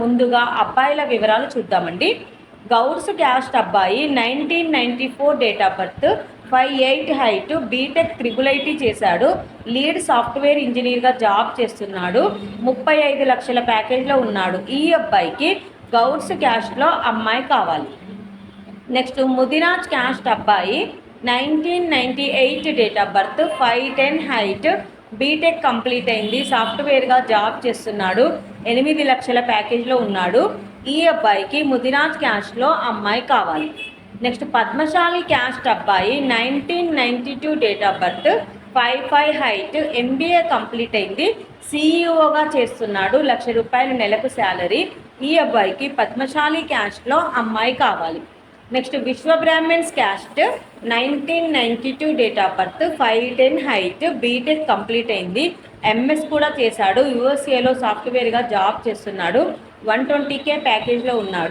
ముందుగా అబ్బాయిల వివరాలు చూద్దామండి. గౌడ్స్ క్యాస్ట్ అబ్బాయి nineteen ninety four date of birth five eight height BTech triple IT చేశాడు. లీడ్ సాఫ్ట్వేర్ ఇంజనీర్గా జాబ్ చేస్తున్నాడు. ముప్పై ఐదు లక్షల ప్యాకేజ్లో ఉన్నాడు. ఈ అబ్బాయికి గౌడ్స్ క్యాస్ట్లో అమ్మాయి కావాలి. నెక్స్ట్ ముదిరాజ్ క్యాస్ట్ అబ్బాయి nineteen ninety eight date of birth five ten height BTech complete అయింది. సాఫ్ట్వేర్గా జాబ్ చేస్తున్నాడు. ఎనిమిది లక్షల ప్యాకేజ్లో ఉన్నాడు. ఈ అబ్బాయికి ముదిరాజ్ క్యాష్లో అమ్మాయి కావాలి. నెక్స్ట్ పద్మశాలి క్యాస్ట్ అబ్బాయి nineteen ninety two date of birth five five height MBA complete అయింది. సీఈఓగా చేస్తున్నాడు. లక్ష రూపాయలు నెలకు శాలరీ. ఈ అబ్బాయికి పద్మశాలి క్యాస్ట్లో అమ్మాయి కావాలి. Next Vishwa Brahmins caste nineteen ninety two date of birth five ten height BTech complete అయింది. ఎంఎస్ కూడా చేశాడు. యూఎస్ఏలో సాఫ్ట్వేర్గా జాబ్ చేస్తున్నాడు. వన్ ట్వంటీ కే ప్యాకేజ్లో ఉన్నాడు.